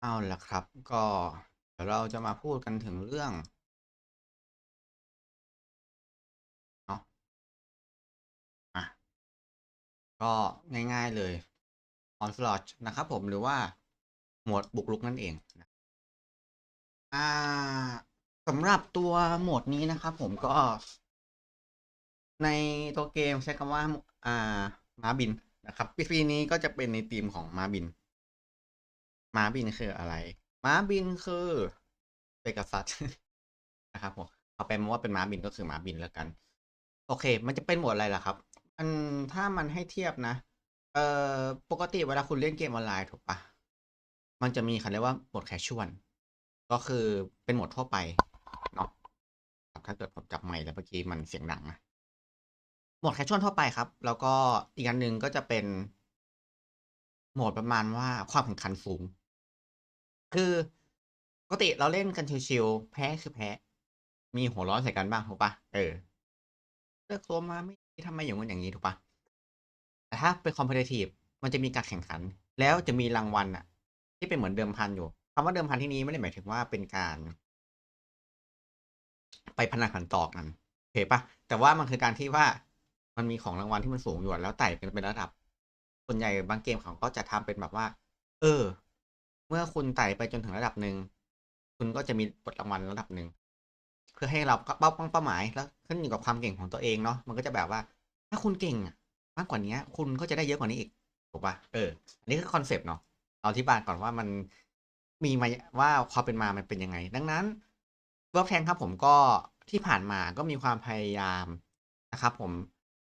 เอาล่ะครับ ก็เดี๋ยวเราจะมาพูดกันถึงเรื่องเนาะอะก็ง่ายๆเลย Onslaught นะครับผมหรือว่าโหมดบุกรุกนั่นเองนะอ่าสำหรับตัวโหมดนี้นะครับผมก็ ในตัวเกมใช้คำว่า อ่าม้าบินนะครับปีนี้ก็จะเป็นในธีมของม้าบิน ม้าบินคืออะไร ม้าบินคือ Pegasus นะครับผมเอาเป็นว่าเป็นม้าบินก็คือม้าบินแล้วกัน โอเค มันจะเป็นหมวดอะไรล่ะครับมันถ้ามันให้เทียบนะ เอ่อปกติเวลาคุณเล่นเกมออนไลน์ถูกปล่า?มันจะมีเขาเรียกว่าหมวด Casual ก็คือเป็นหมวดทั่วไปเนาะถ้าเกิดผมจับไมค์แล้วเมื่อกี้มันเสียงดังนะหมด Casual ทั่วไปครับ แล้วก็อีกอันหนึ่งก็จะเป็น โหมดประมาณว่าความแข่งขันสูง คือปกติเราเล่นกันชิลๆแพ้คือแพ้ มีหัวร้อนใส่กันบ้างถูกปล่า?เออ เลือกตัวมาไม่ทำไมอย่างงู้นอย่างงี้ถูกปล่า?แต่ถ้าเป็น Competitive มันจะมีการแข่งขัน แล้วจะมีรางวัลน่ะที่เป็นเหมือนเดิมพันอยู่คำว่าเดิมพันที่นี้ไม่ได้หมายถึงว่าเป็นการ ไปพนันขันต่อกันโอเคปล่า?แต่ว่ามันคือการที่ว่ามันมีของรางวัลที่มันสูงอยู่แล้วไต่เป็นเป็นระดับ ส่วนใหญ่บางเกมเขาก็จะทำเป็นแบบว่า เออ เมื่อคุณไต่ไปจนถึงระดับหนึ่ง คุณก็จะมีบทรางวัลระดับหนึ่ง เพื่อให้เราเป้าเป้าหมายแล้วขึ้นอยู่กับความเก่งของตัวเองเนาะมันก็จะแบบว่า ถ้าคุณเก่งมากกว่าเนี้ยคุณก็จะได้เยอะกว่านี้อีกถูกปล่า?เออ อันนี้คือคอนเซปต์เนาะเราอธิบายก่อนว่ามันมีมาว่าความเป็นมามันเป็นยังไง ดังนั้น World of Tanks ครับผมก็ที่ผ่านมาก็มีความพยายามนะครับผม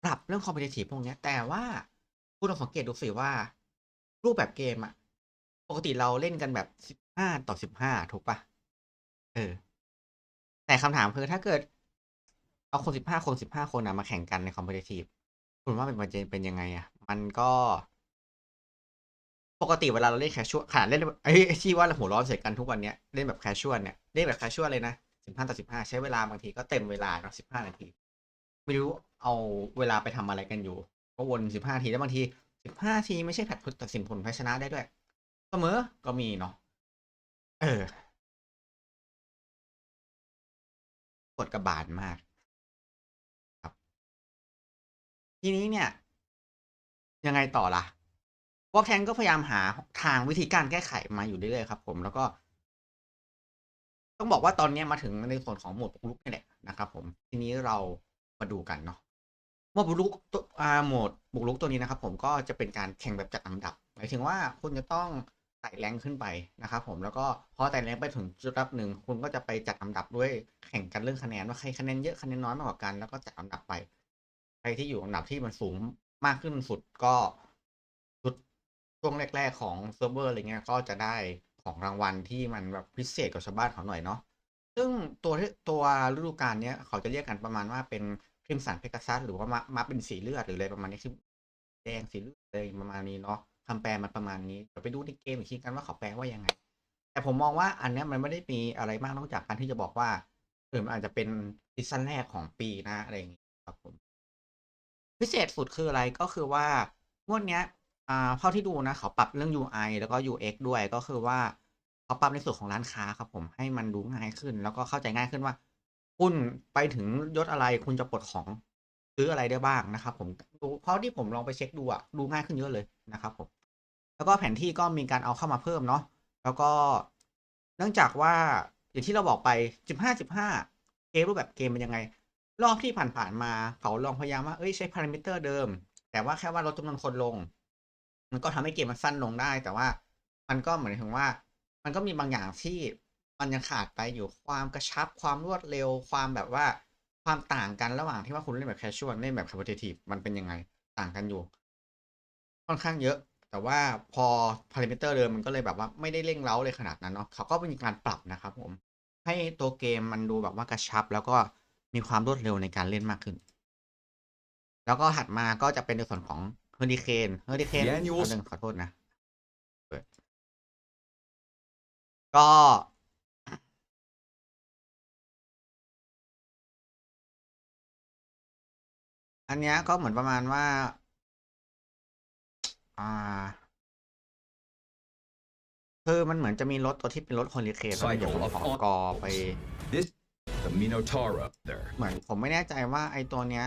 ปรับเรื่อง Competitive พวกนี้แต่ว่าคุณลองสังเกตดูสิว่า รูปแบบเกมอะ ปกติเราเล่นกันแบบ15ต่อ15ถูกปล่า?เออ แต่คำถามคือถ้าเกิด เอาคน15คน15คนนะมาแข่งกันใน Competitive คุณว่ามันมันจะเป็นยังไงอะ?มันก็ ปกติเวลาเราเล่น Casual ขนาดเล่นไอ้ที่ว่าเราหัวร้อนใส่กันทุกวันเนี้ยเล่นแบบ Casual เนี่ยเล่นแบบ Casual เลยนะ15ต่อ15ใช้เวลาบางทีก็เต็มเวลาเนาะ15นาที ไม่รู้เอาเวลาไปทำอะไรกันอยู่ ก็วน15นาทีแล้วบางที15นาทีไม่ใช่แพทตัดสินผลแพ้ชนะได้ด้วย เสมอก็มีเนาะเออปวดกระบาลมาก ครับ ทีนี้เนี่ย ยังไงต่อล่ะ? World of Tanks ก็พยายามหาทางวิธีการแก้ไขมาอยู่เรื่อยๆครับ ผมแล้วก็ ต้องบอกว่าตอนนี้มาถึงในส่วนของโหมดบุกรุกนี่แหละนะครับ ผมทีนี้เรามาดูกันเนาะโหมดบุกรุกตอ่าโหมดบุกรุกตัวนี้นะครับ ผมก็จะเป็นการแข่งแบบจัดอันดับหมายถึงว่าคุณจะต้อง ไต่ rank ขึ้นไปนะครับผมแล้วก็พอไต่ rank ไปถึงจุดระดับหนึ่งคุณก็จะไปจัดอันดับด้วยแข่งกันเรื่องคะแนนว่าใครคะแนนเยอะคะแนนน้อยมากกว่ากันแล้วก็จัดอันดับไป ใครที่อยู่อันดับที่มันสูงมากขึ้นสุดก็ชุดช่วงแรก ๆ ของเซิร์ฟเวอร์อะไรเงี้ยก็จะได้ของรางวัลที่มันแบบพิเศษกว่าชาวบ้านเขาหน่อยเนาะซึ่งตัวตัวฤดูกาลเนี้ยเขาจะเรียกกันประมาณว่าเป็น Crimson Pegasus หรือว่ามาม้าบินสีเลือดหรืออะไรประมาณนี้คือแดงสีเลือดอะไรประมาณนี้เนาะ คำแปลมันประมาณนี้เดี๋ยวไปดูในเกมอีกทีกันว่าเขาแปลว่ายังไง แต่ผมมองว่าอันนี้มันไม่ได้มีอะไรมากนอกจากการที่จะบอกว่าเออมันอาจจะเป็นซีซันแรกของปีนะอะไรอย่างงี้ครับผมพิเศษสุดคืออะไร?ก็คือว่างวดเนี้ยอ่าเท่าที่ดูนะเขาปรับเรื่อง UI แล้วก็ UX ด้วยก็คือว่าเขาปรับในส่วนของร้านค้าครับผมให้มันดูง่ายขึ้น แล้วก็เข้าใจง่ายขึ้นว่า คุณไปถึงยศอะไรคุณจะปลดของซื้ออะไรได้บ้างนะครับผมดูเพราะที่ผมลองไปเช็กดูอะดูง่ายขึ้นเยอะเลยนะครับผม แล้วก็แผนที่ก็มีการเอาเข้ามาเพิ่มเนาะแล้วก็เนื่องจากว่าอย่างที่เราบอกไป15-15เกมรูปแบบเกมเป็นยังไง รอบที่ผ่านๆมาเขาลองพยายามว่าเฮ้ยใช้ parameter เดิม แต่ว่าแค่ว่าลดจำนวนคนลง มันก็ทำให้เกมมันสั้นลงได้ แต่ว่ามันก็เหมายถึงว่า มันก็มีบางอย่างที่มันยังขาดไปอยู่ความกระชับความรวดเร็วความแบบว่าความต่างกันระหว่างที่ว่าคุณเล่นแบบ Casual เล่นแบบ Competitive มันเป็นยังไงต่างกันอยู่ ค่อนข้างเยอะ แต่ว่าพอ parameter เดิมมันก็เลยแบบว่าไม่ได้เร่งเร้าอะไรขนาดนั้นเนาะเขาก็มีการปรับนะครับผม ให้ตัวเกมมันดูแบบว่ากระชับ แล้วก็มีความรวดเร็วในการเล่นมากขึ้น แล้วก็ถัดมาก็จะเป็นในส่วนของ Hurricane Hurricane แป๊บหนึ่งขอโทษนะเปิดก็อันเนี้ยก็เหมือนประมาณว่า อ่า คือมันเหมือนจะมีรถตัวที่เป็นรถ Hurricane แล้วเดี๋ยวผม Cycle of ขอกอไป This the Minotaur up there. เหมือนผมไม่แน่ใจว่าไอ้ตัวเนี้ย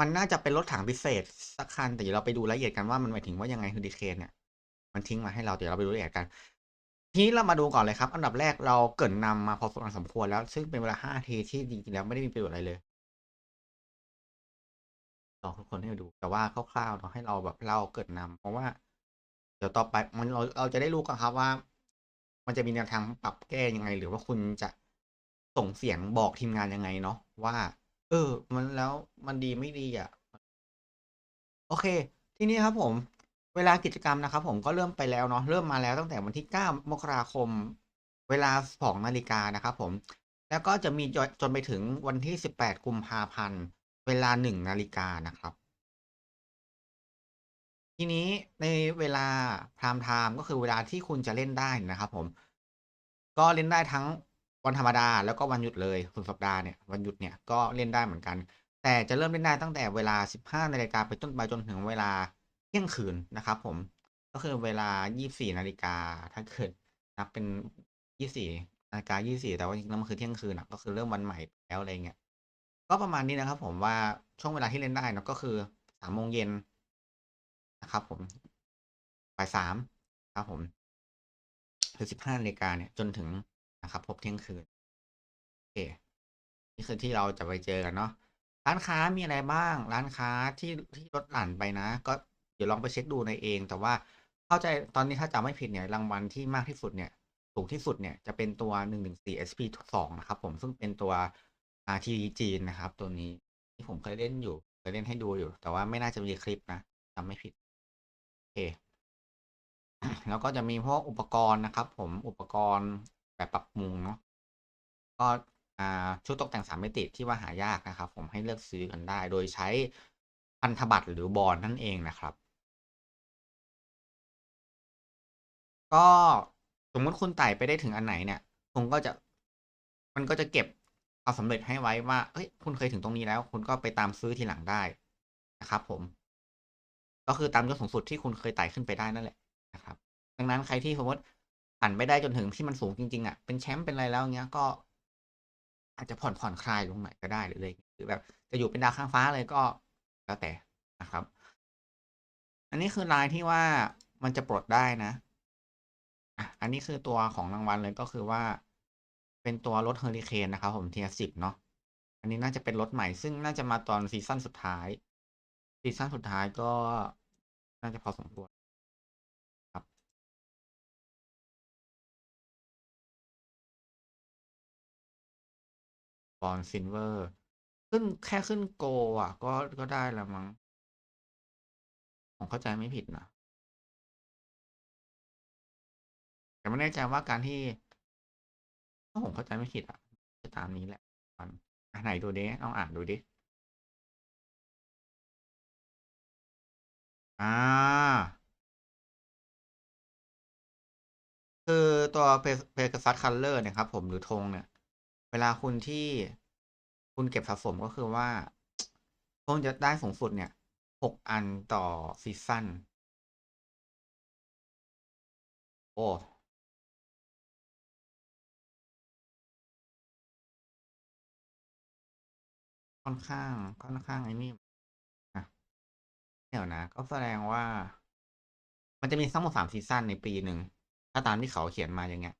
มันน่าจะเป็นรถถังพิเศษสักคันแต่เดี๋ยวเราไปดูรายละเอียดกันว่ามันหมายถึงว่ายังไง Hurricane เนี่ยมันทิ้งมาให้เราเดี๋ยวเราไปดูรายละเอียดกันทีนี้เรามาดูก่อนเลยครับ อันดับแรกเราเกรินนำมาพอสมควรแล้ว ซึ่งเป็นเวลาห้าทีที่จริงๆแล้วไม่ได้มีประโยชน์อะไรเลย ลองทุกคนให้ดู แต่ว่าคร่าวๆเนาะให้เราแบบเล่าเกรินนำเพราะว่า เดี๋ยวต่อไปมันเราเราจะได้รู้กันครับว่า มันจะมีแนวทางปรับแก้ยังไง หรือว่าคุณจะส่งเสียงบอกทีมงานยังไงเนาะว่า เออ มันแล้วมันดีไม่ดีอะ โอเค ทีนี้ครับผม เวลากิจกรรมนะครับ ผมก็เริ่มไปแล้วเนาะเริ่มมาแล้วตั้งแต่วันที่ 9 มกราคม เวลา2นาฬิกานะครับผมแล้วก็จะมีจนจนไปถึงวันที่ 18 กุมภาพันธ์ เวลา1นาฬิกานะครับ ทีนี้ในเวลาพรามไทม์ก็คือเวลาที่คุณจะเล่นได้นะครับ ผม ก็เล่นได้ทั้งวันธรรมดาแล้วก็วันหยุดเลยสุดสัปดาห์เนี่ยวันหยุดเนี่ยก็เล่นได้เหมือนกัน แต่จะเริ่มเล่นได้ตั้งแต่เวลา 15นาฬิกาไปต้นไปจนถึงเวลาเที่ยงคืนนะครับ ผมก็คือเวลา 24นาฬิกาถ้าเกิดนับเป็น 24นาฬิกา24แต่ว่าจริงๆแล้วมันคือเที่ยงคืนอะก็คือเริ่มวันใหม่แล้วอะไรเงี้ย ก็ประมาณนี้นะครับ ผมว่าช่วงเวลาที่เล่นได้นะก็คือ3โมงเย็นนะครับ ผมบ่ายสามครับผมหรือ15นาฬิกาเนี่ยจนถึงนะครับ พบเที่ยงคืนโอเคนี่คือที่เราจะไปเจอกันเนาะร้านค้ามีอะไรบ้าง ร้านค้าที่ที่ลดหลั่นไปนะ ก็เดี๋ยวลองไปเช็คดูในเอง แต่ว่าเข้าใจตอนนี้ถ้าจำไม่ผิดเนี่ยรางวัลที่มากที่สุดเนี่ยสูงที่สุดเนี่ยจะเป็นตัว 114 SP 2นะครับผมซึ่งเป็นตัว RT จีนนะครับ ตัวนี้ที่ผมเคยเล่นอยู่เคยเล่นให้ดูอยู่ แต่ว่าไม่น่าจะมีคลิปนะจำไม่ผิดโอเค แล้วก็จะมีพวกอุปกรณ์นะครับ ผมอุปกรณ์แบบปรับปรุงเนาะก็ชุดตกแต่งสามมิติที่ว่าหายากนะครับ ผมให้เลือกซื้อกันได้ โดยใช้พันธบัตรหรือบอลนั่นเองนะครับ ก็สมมติคุณไต่ไปได้ถึงอันไหนเนี่ยคุณก็จะมันก็จะเก็บ ความสำเร็จให้ไว้ว่าเฮ้ย คุณเคยถึงตรงนี้แล้ว คุณก็ไปตามซื้อทีหลังได้นะครับ ผม ก็คือตามยอดสูงสุดที่คุณเคยไต่ขึ้นไปได้นั่นแหละนะครับ ดังนั้นใครที่สมมติผ่านไปได้จนถึงที่มันสูงจริงๆอะ เป็นแชมป์เป็นอะไรแล้วเงี้ยก็ อาจจะผ่อนผ่อนคลายลงหน่อยก็ได้หรืออะไรหรือแบบ จะอยู่เป็นดาวข้างฟ้าเลยก็แล้วแต่นะครับ อันนี้คือลายที่ว่ามันจะปลดได้นะอะอันนี้คือตัวของรางวัลเลยก็คือว่า เป็นตัวรถเฮอริเคนนะครับผมเทียสิบเนาะอันนี้น่าจะเป็นรถใหม่ซึ่งน่าจะมาตอนซีซั่นสุดท้ายซีซั่นสุดท้ายก็น่าจะพอสมควรครับบอลซินเวอร์ ขึ้นแค่ขึ้นโกอะ ก็ก็ได้แล้วมั้งผมเข้าใจไม่ผิดนะแต่ไม่แน่ใจว่าการที่ ถ้าผมเข้าใจไม่ผิดอะจะตามนี้แหละมันอะไหนดูดิลองอ่านดูดิอ่าคือตัวเพเกซัสคัลเลอร์เนี่ยครับ ผมหรือธงเนี่ย เวลาคุณที่คุณเก็บสะสมก็คือว่าคุณจะได้สูงสุดเนี่ยหกอันต่อซีซั่นโอ้ ค่อนข้างค่อนข้างไอ้นี่นะเดี๋ยวนะ ก็แสดงว่า มันจะมีทั้งหมดสามซีซั่นในปีหนึ่ง ถ้าตามที่เขาเขียนมาอย่างเงี้ย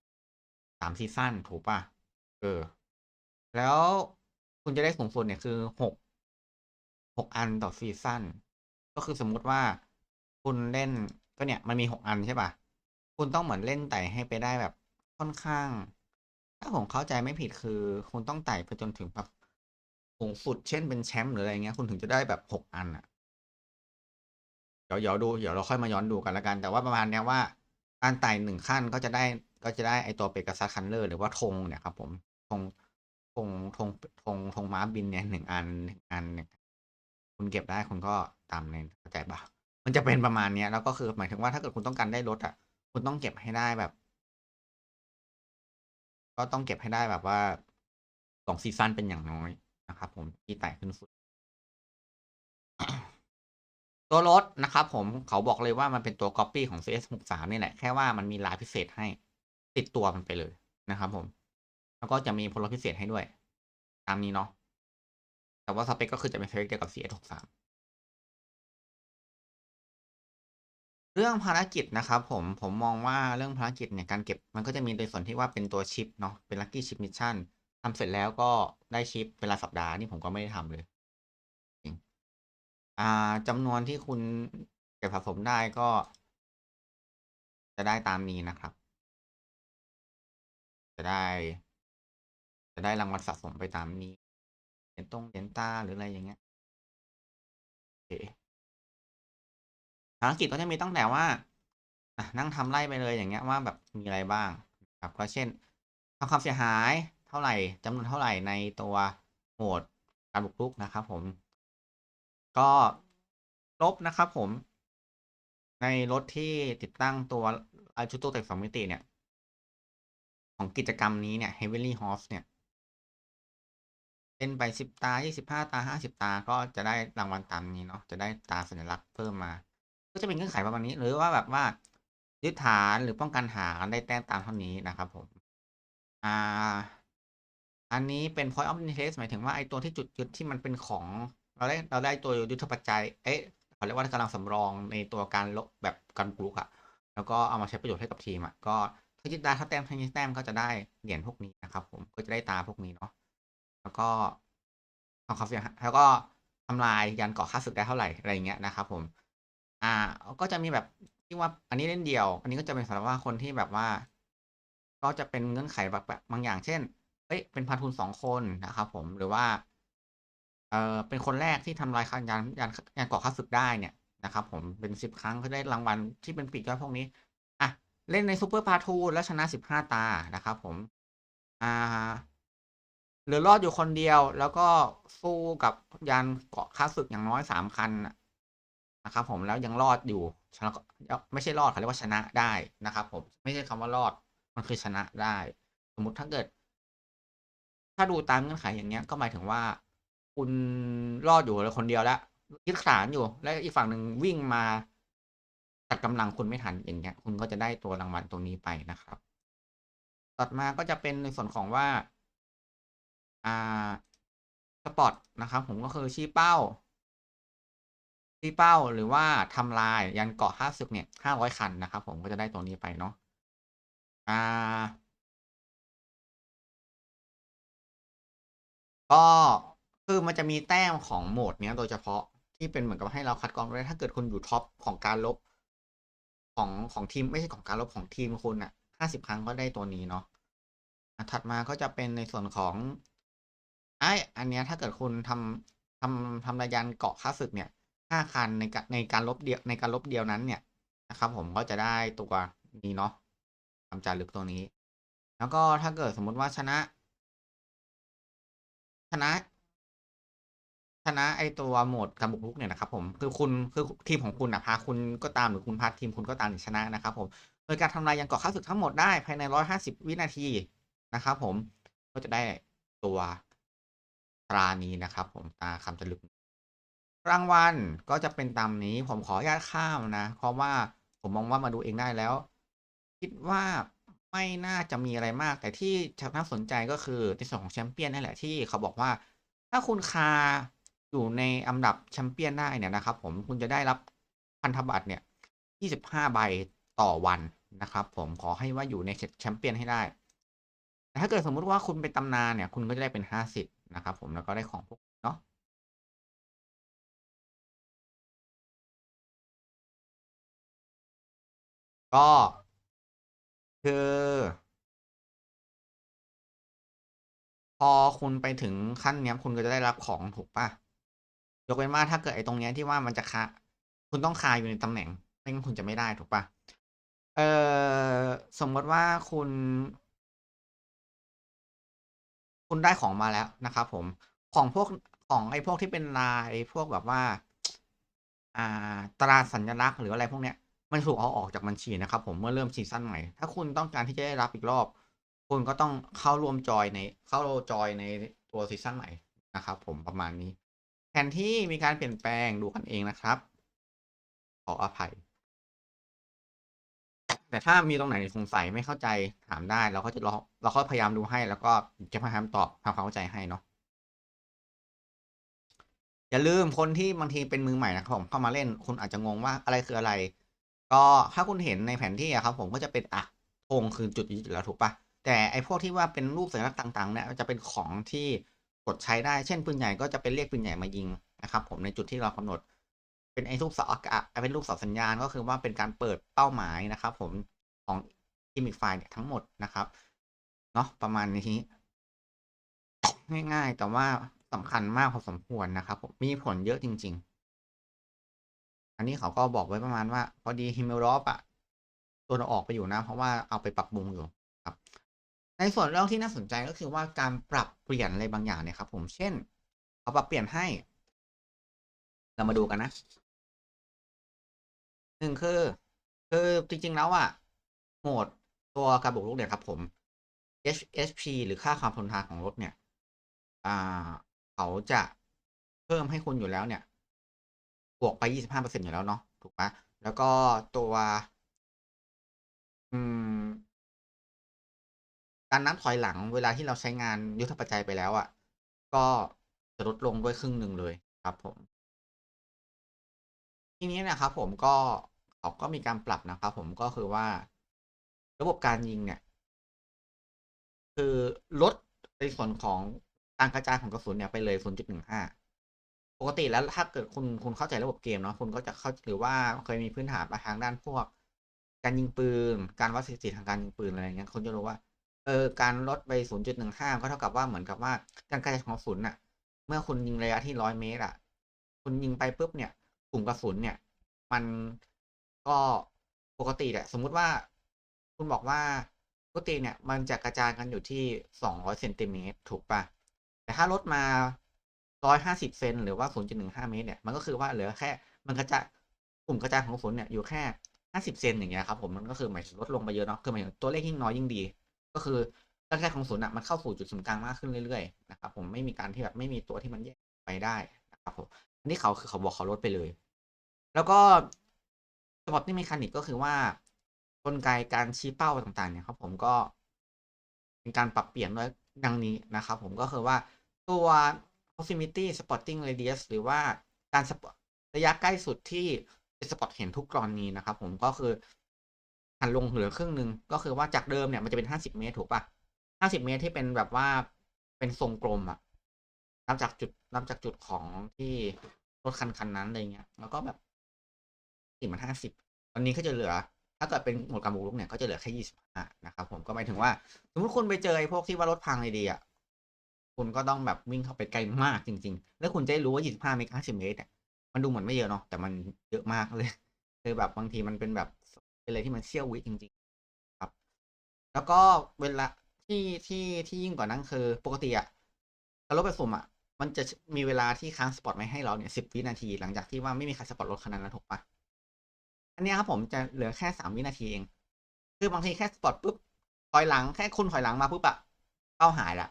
สามซีซั่นถูกป่ะ เออ แล้วคุณจะได้สูงสุดเนี่ยคือหกหกอันต่อซีซั่นก็คือสมมุติว่าคุณเล่นก็เนี่ยมันมีหกอันใช่ป่ะ คุณต้องเหมือนเล่นไต่ให้ไปได้แบบค่อนข้าง ถ้าผมเข้าใจไม่ผิดคือ คุณต้องไต่ไปจนถึงแบบ สูงสุดเช่นเป็นแชมป์หรืออะไรเงี้ยคุณถึงจะได้แบบหกอันอะ เดี๋ยวเดี๋ยวดูเดี๋ยวเราค่อยมาย้อนดูกันล้วกัน แต่ว่าประมาณเนี้ยว่าการไต่หนึ่งขั้นก็จะได้ก็จะได้ไอตัวเปก a ซัสคันเลอร์หรือว่าธงเนี่ยครับผมธงธงธงธงธงม้าบินเนี่ยหนึ่งอันหนึ่งอันเนี่ยคุณเก็บได้คุณก็ตามในเข้าใจปะมันจะเป็นประมาณเนี้ยแล้วก็คือหมายถึงว่าถ้าเกิดคุณต้องการได้รถอะ คุณต้องเก็บให้ได้แบบ ก็ต้องเก็บให้ได้แบบว่าสองซีซั่นเป็นอย่างน้อย นะครับ ผมที่ไต่ขึ้นสุด ตัวรถนะครับผมเขาบอกเลยว่ามันเป็นตัว Copy ของ CS63 นี่แหละ แค่ว่ามันมีลายพิเศษให้ ติดตัวมันไปเลยนะครับ ผม แล้วก็จะมีพลพิเศษให้ด้วย ตามนี้เนาะแต่ว่าสเปคก็คือจะเป็นสเปคเดียวกับ CS63 เรื่องภารกิจนะครับผมผมมองว่าเรื่องภารกิจเนี่ยการเก็บมันก็จะมีในส่วนที่ว่าเป็นตัวชิปเนาะเป็นลัคกี้ชิปมิชชั่น ทำเสร็จแล้วก็ได้ชิปเป็นรายสัปดาห์นี่ผมก็ไม่ได้ทำเลยอ่าจำนวนที่คุณเก็บสะสมได้ก็ จะได้ตามนี้นะครับ จะได้ จะได้รางวัลสะสมไปตามนี้เหรียญตรงเหรียญตาหรืออะไรอย่างเงี้ยโอเคภารกิจก็จะมีตั้งแต่ว่านั่งทำไล่ไปเลยอย่างเงี้ยว่าแบบมีอะไรบ้าง ครับก็เช่นทำความเสียหาย ท่าไหร่จำนวนเท่าไหร่ในตัวโหมดการบุกรุกนะครับผม ก็ลบนะครับผม ในรถที่ติดตั้งตัวไอชุดตัวแต่งสองมิติเนี่ย ของกิจกรรมนี้เนี่ย Heavenly Horse เนี่ยเป็นไปสิบตายี่สิบห้าตาห้าสิบตาก็จะได้รางวัลตามนี้เนาะจะได้ตาสัญลักษณ์เพิ่มมา ก็จะเป็นเงื่อนไขประมาณนี้ หรือว่าแบบว่ายึดฐานหรือป้องกันฐานได้แต้มตามเท่านี้นะครับผม อ่า อันนี้เป็น point of interest หมายถึงว่าไอ้ตัวที่จุดยึดที่มันเป็นของเราได้เราได้ตัวยุทธปัจจัย เอ๊ะเขาเรียกว่ากำลังสำรองในตัวการลบแบบการปลุกอะแล้วก็เอามาใช้ประโยชน์ให้กับทีมอะก็ถ้ายึดได้ถ้าแต้มถ้ายึดแต้มก็จะได้เหรียญพวกนี้นะครับ ผมก็จะได้ตาพวกนี้เนาะแล้วก็ทำความเสียแล้วก็ทำลายยันกาะค่าศึกได้เท่าไหร่อะไรอย่างเงี้ยนะครับผม อ่า ก็จะมีแบบที่ว่าอันนี้เล่นเดียว อันนี้ก็จะเป็นสำหรับว่าคนที่แบบว่า ก็จะเป็นเงื่อนไขแบบบางอย่างเช่น อ้ยเป็นพันทุนสองคนนะครับผมหรือว่าเออเป็นคนแรกที่ทำลายคันยานยานยานเกาะข้าศึกได้เนี่ยนะครับผมเป็นสิบครั้งก็ได้รางวัลที่เป็นปีกย่อยพวกนี้อะเล่นในซูเปอร์พาทูแล้วชนะสิบห้าตานะครับผมอ่าหลือรอดอยู่คนเดียวแล้วก็สู้กับยานเกาะข้าศึกอย่างน้อยสามคันนะครับผมแล้วยังรอดอยู่ชนะไม่ใช่รอดเขาเรียกว่าชนะได้นะครับผมไม่ใช่คำว่ารอดมันคือชนะได้ สมมติถ้าเกิด ถ้าดูตามเงื่อนไขอย่างเงี้ยก็หมายถึงว่า คุณรอดอยู่เลยคนเดียวแล้วยึดฐานอยู่ แล้วอีกฝั่งหนึ่งวิ่งมาตัดกำลังคุณไม่ทันอย่างเงี้ย คุณก็จะได้ตัวรางวัลตรงนี้ไปนะครับ ต่อมาก็จะเป็นในส่วนของว่า อ่าสปอร์ตนะครับ ผมก็คือชี้เป้าที่เป้าหรือว่าทำลายยันเกาะห้าศึกเนี่ยห้าร้อยคันนะครับ ผมก็จะได้ตัวนี้ไปเนาะอ่า ก็คือมันจะมีแต้มของโหมดเนี้ยโดยเฉพาะที่เป็นเหมือนกับให้เราคัดกรองด้วยถ้าเกิดคุณอยู่ท็อปของการลบของของทีมไม่ใช่ของการลบของทีมคุณอะห้าสิบครั้งก็ได้ตัวนี้เนาะถัดมาก็จะเป็นในส่วนของไออันเนี้ยถ้าเกิดคุณทำทำทำรายยันเกาะค่าศึกเนี่ยห้าคันในการในการลบเดียวในการลบเดียวนั้นเนี่ยนะครับ ผมก็จะได้ตัวนี้เนาะทำจารึกตัวนี้ แล้วก็ถ้าเกิดสมมุติว่าชนะ ชนะชนะไอตัวโหมดการบุกรุกเนี่ยนะครับผมคือคุณคือทีมของคุณนะพาคุณก็ตามหรือคุณพาทีมคุณก็ตามชนะนะครับผมโดยการทำลายยังเกาะข้าศึกทั้งหมดได้ภายในร้อยห้าสิบวินาทีนะครับผมก็จะได้ตัวตรานี้นะครับผมตาคำจารึกรางวัลก็จะเป็นตามนี้ผมขออนุญาตข้ามนะ เพราะว่าผมมองว่ามาดูเองได้แล้ว คิดว่า ไม่น่าจะมีอะไรมาก แต่ที่น่าสนใจก็คือในส่วนของแชมเปี้ยนนั่นแหละที่เขาบอกว่า ถ้าคุณคาอยู่ในอันดับแชมเปี้ยนได้เนี่ยนะครับ ผมคุณจะได้รับพันธบัตรเนี่ย 25 ใบต่อวันนะครับ ผมขอให้ว่าอยู่ในแชมเปี้ยนให้ได้ แต่ถ้าเกิดสมมุติว่าคุณเป็นตำนานเนี่ย คุณก็จะได้เป็น 50 นะครับ ผมแล้วก็ได้ของพวกเนาะก็ คือ พอคุณไปถึงขั้นเนี้ยคุณก็จะได้รับของถูกป่ะยกเว้นว่าถ้าเกิดไอ้ตรงเนี้ยที่ว่ามันจะคาคุณต้องคาอยู่ในตำแหน่งไม่งั้นคุณจะไม่ได้ถูกป่ะเออสมมติว่าคุณ คุณได้ของมาแล้วนะครับผมของพวกของไอ้พวกที่เป็นลายพวกแบบว่า อ่า ตราสัญลักษณ์หรืออะไรพวกเนี้ย มันถูกเอาออกจากบัญชีนะครับผมเมื่อเริ่มซีซั่นใหม่ ถ้าคุณต้องการที่จะได้รับอีกรอบ คุณก็ต้องเข้าร่วมจอยในเข้าจอยในตัวซีซั่นใหม่นะครับผมประมาณนี้ แผนที่มีการเปลี่ยนแปลงดูกันเองนะครับ ขออภัย แต่ถ้ามีตรงไหนสงสัยไม่เข้าใจถามได้ เราก็จะลองเราก็พยายามดูให้ แล้วก็จะพยายามตอบทำความเข้าใจให้เนาะอย่าลืมคนที่บางทีเป็นมือใหม่นะครับผมเข้ามาเล่นคุณอาจจะงงว่าอะไรคืออะไร ก็ถ้าคุณเห็นในแผนที่อะครับ ผมก็จะเป็นอะธงคือจุดยึดอยู่แล้วถูกปะแต่ไอพวกที่ว่าเป็นรูปสัญลักษณ์ต่างๆเนี่ยจะเป็นของที่กดใช้ได้เช่นปืนใหญ่ก็จะเป็นเรียกปืนใหญ่มายิงนะครับ ผมในจุดที่เรากำหนด เป็นไอ้ลูกเสาอากาศเป็นลูกเสาสัญญาณก็คือว่าเป็นการเปิดเป้าหมายนะครับ ผมของกิมมิคไฟล์เนี่ยทั้งหมดนะครับเนาะประมาณนี้ง่ายๆ แต่ว่าสำคัญมากพอสมควรนะครับผมมีผลเยอะจริง ๆ อันนี้เขาก็บอกไว้ประมาณว่า พอดีฮิมเมลรอปอะตัวออกไปอยู่นะ เพราะว่าเอาไปปรับปรุงอยู่ครับ ในส่วนเรื่องที่น่าสนใจก็คือว่าการปรับเปลี่ยนอะไรบางอย่างเนี่ยครับ ผมเช่นเขาปรับเปลี่ยนให้ เรามาดูกันนะหนึ่งคือ คือจริง ๆ แล้วอะโหมดตัวการบุกรุกเนี่ยครับ ผม HP หรือค่าความทนทานของรถเนี่ย อ่า เขาจะเพิ่มให้คุณอยู่แล้วเนี่ย วกไป 25%อยู่แล้วเนาะถูกปะแล้วก็ตัว อืม การนับถอยหลังเวลาที่เราใช้งานยุทธปัจจัยไปแล้วอะ่ะ ก็จะลดลงด้วยครึ่งหนึ่งเลยครับผม ทีนี้นะครับผมก็เขาก็มีการปรับนะครับผมก็คือว่า ระบบการยิงเนี่ย คือลดในส่วนของการกระจายของกระสุนเนี่ยไปเลย 0.15 ปกติแล้วถ้าเกิดคุณคุณเข้าใจระบบเกมเนาะคุณก็จะเข้าหรือว่าเคยมีพื้นฐานมาทางด้านพวก การยิงปืน การวัดสถิติทางการยิงปืนอะไรอย่างเงี้ยคุณจะรู้ว่าเออการลดไป 0.15 ก็เท่ากับว่าเหมือนกับว่าการกระจายของกระสุนน่ะ เมื่อคุณยิงระยะที่100เมตรอะ คุณยิงไปปุ๊บเนี่ยกลุ่มกระสุนเนี่ย มันก็ปกติแหละสมมุติว่าคุณบอกว่าปกติเนี่ย มันจะกระจายกันอยู่ที่ 200เซนติเมตรถูกปะแต่ถ้าลดมา 150เซนหรือว่า0.15เมตรเนี่ยมันก็คือว่าเหลือแค่มันกระจายกลุ่มกระจายของกระสุนเนี่ยอยู่แค่50เซนอย่างเงี้ยครับผมมันก็คือหมายถึงลดลงไปเยอะเนาะคือหมายถึงตัวเลขยิ่งน้อยยิ่งดี ก็คือการกระจายของกระสุนอะมันเข้าสู่จุดศูนย์กลางมากขึ้นเรื่อยๆนะครับผมไม่มีการที่แบบไม่มีตัวที่มันแยกไปได้นะครับผมอันนี้เขาคือเขาบอกเขาลดไปเลย แล้วก็สปอตติ้งเมคานิกก็คือว่ากลไกการชี้เป้าต่างๆเนี่ยครับผมก็เป็นการปรับเปลี่ยนด้วยดังนี้นะครับผมก็คือว่าตัว proximity spotting radius หรือว่าการระยะใกล้สุดที่จะสปอตเห็นทุกกรณีนะครับผมก็คือหันลงเหลือครึ่งหนึ่งก็คือว่าจากเดิมเนี่ยมันจะเป็นห้าสิบเมตรถูกปะห้าสิบเมตรที่เป็นแบบว่าเป็นทรงกลมอะนับจากจุดนับจากจุดของที่รถคันคันนั้นอะไรเงี้ย แล้วก็แบบสี่มันห้าสิบวันนี้ก็จะเหลือ ถ้าเกิดเป็นโหมดการบุกรุกเนี่ยก็จะเหลือแค่ยี่สิบห้านะครับผมก็หมายถึงว่า สมมติคุณไปเจอไอ้พวกที่ว่ารถพังเลยดีอะ คุณก็ต้องแบบวิ่งเข้าไปไกลมากจริง ๆ แล้วคุณจะรู้ว่า 25 เมตร50 เมตรเนี่ยมันดูเหมือนไม่เยอะเนาะแต่มันเยอะมากเลยคือแบบบางทีมันเป็นแบบเป็นอะไรที่มันเชี่ยววิจริง ๆ ครับ แล้วก็เวลาที่ที่ที่ยิ่งกว่านั้นคือปกติอะการรถไปสุ่มอะมันจะมีเวลาที่ค้างสปอตไม่ให้เราเนี่ย10วินาที หลังจากที่ว่าไม่มีใครสปอตรถคันนั้นแล้วถูกปะอันนี้ครับผมจะเหลือแค่3วินาทีเอง คือบางทีแค่สปอตปุ๊บถอยหลังแค่คุณถอยหลังมาปุ๊บอะเป้าหายละ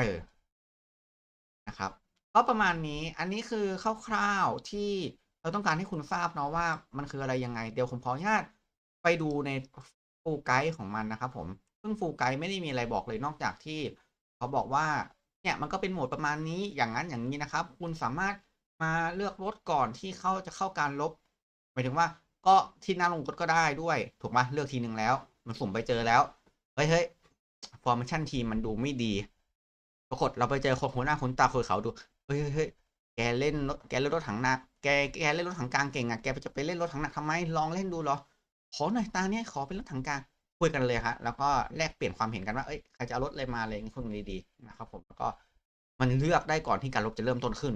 เออนะครับก็ประมาณนี้อันนี้คือคร่าวๆที่เราต้องการให้คุณทราบเนาะว่ามันคืออะไรยังไง เดี๋ยวผมขออนุญาตไปดูในฟูลไกด์ของมันนะครับผมซึ่งฟูลไกด์ไม่ได้มีอะไรบอกเลยนอกจากที่เขาบอกว่าเนี่ยมันก็เป็นโหมดประมาณนี้อย่างนั้นอย่างนี้นะครับ คุณสามารถมาเลือกรถก่อนที่เขาจะเข้าการลบหมายถึงว่าก็ที่หน้าลงรถก็ได้ด้วย ถูกไหมเลือกทีหนึ่งแล้ว มันสุ่มไปเจอแล้วเฮ้ยเฮ้ยฟอร์มชั่นทีมันดูไม่ดี ปรากฏเราไปเจอคนหัวหน้าคนตาคนเขาดูเฮ้ยเฮ้ยแกเล่นแกเล่นรถถังหนักแกแกเล่นรถถังกลางเก่งอะแกจะไปเล่นรถถังหนักทำไมลองเล่นดูเหรอขอหน่อยตาเนี้ยขอเป็นรถถังกลางคุยกันเลยครับแล้วก็แลกเปลี่ยนความเห็นกันว่าเอ้ยใครจะเอารถอะไรมาอะไรงนี้คุยกันดีๆนะครับ ผมแล้วก็มันเลือกได้ก่อนที่การรบจะเริ่มต้นขึ้น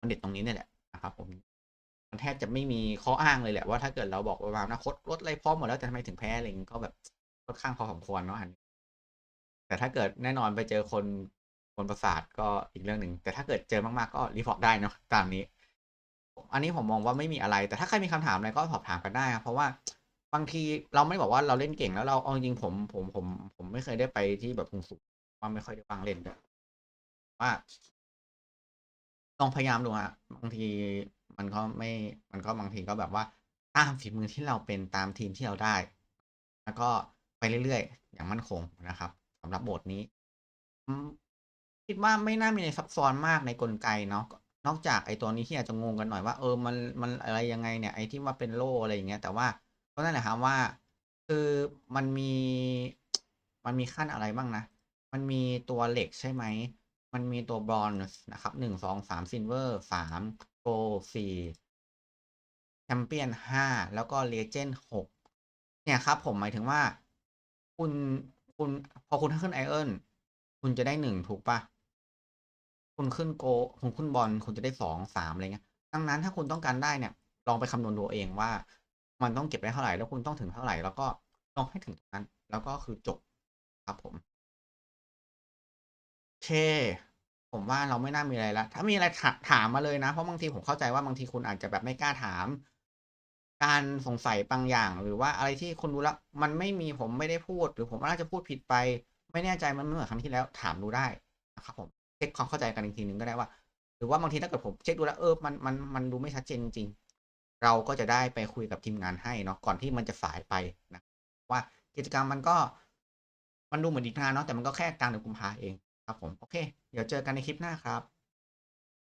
มันเด็ดตรงนี้เนี่ยแหละนะครับ ผมมันแทบจะไม่มีข้ออ้างเลยแหละว่าถ้าเกิดเราบอกว่าอนะคตรถอะไรพร้อมหมดแล้วแต่ทำไมถึงแพ้อะไรอย่างนี้ก็แบบค่อนข้างพอสมควรเนาะแต่ถ้าเกิดแน่นอนไปเจอคน คนประสาทก็อีกเรื่องหนึ่ง แต่ถ้าเกิดเจอมากๆก็รีพอร์ตได้เนาะตามนี้ อันนี้ผมมองว่าไม่มีอะไร แต่ถ้าใครมีคำถามอะไรก็สอบถามกันได้ครับเพราะว่าบางทีเราไม่บอกว่าเราเล่นเก่งแล้วเราเอาจริงผมผมผม ผมไม่เคยได้ไปที่แบบสูงๆว่าไม่ค่อยได้ฟังเล่นด้วยว่าลองพยายามดูฮะบางทีมันก็ไม่ มันก็บางทีก็แบบว่าตามฝีมือที่เราเป็นตามทีมที่เราได้ แล้วก็ไปเรื่อยๆ อย่างมั่นคงนะครับสำหรับบทนี้ คิดว่าไม่น่ามีอะไรซับซ้อนมากในกลไกเนาะนอกจากไอ้ตัวนี้ที่อาจจะงงกันหน่อยว่าเออมันมันอะไรยังไงเนี่ยไอ้ที่ว่าเป็นโล่อะไรอย่างเงี้ยแต่ว่าก็นั่นแหละครับว่า คือมันมีมันมีขั้นอะไรบ้างนะ มันมีตัวเหล็กใช่ไหม มันมีตัวบรอนซ์นะครับหนึ่งสองสามซิลเวอร์สามโกลสี่แชมเปี้ยนห้าแล้วก็เลเจนด์หกเนี่ยครับผมหมายถึงว่า คุณคุณพอคุณขึ้นไอเอิลคุณจะได้หนึ่งถูกปะ คุณขึ้นโกคุณขึ้นบอลคุณจะได้สองสามอะไรเงี้ยดังนั้นถ้าคุณต้องการได้เนี่ย ลองไปคำนวณดูเองว่า มันต้องเก็บได้เท่าไหร่แล้วคุณต้องถึงเท่าไหร่แล้วก็ลองให้ถึงตรงนั้น แล้วก็คือจบครับผมเค ผมว่าเราไม่น่ามีอะไรแล้วถ้ามีอะไรถาถามมาเลยนะ เพราะบางทีผมเข้าใจว่าบางทีคุณอาจจะแบบไม่กล้าถาม การสงสัยบางอย่าง หรือว่าอะไรที่คุณรู้แล้วมันไม่มีผมไม่ได้พูด หรือผมน่าจจะพูดผิดไป ไม่แน่ใจมันไม่เหมือนครั้งที่แล้วถามดูได้นะครับผม ช็คความเข้าใจกันอีกทีหนึ่งก็ได้ว่า หรือว่าบางทีถ้าเกิดผมเช็คดูแล้วเออมันมันมันดูไม่ชัดเจนจริงเราก็จะได้ไปคุยกับทีมงานให้เนาะก่อนที่มันจะสายไปนะว่ากิจกรรมมันก็มันดูเหมือนอีกนานเนาะแต่มันก็แค่กลางเดือนกุมภาเองครับผมโอเค เดี๋ยวเจอกันในคลิปหน้าครับ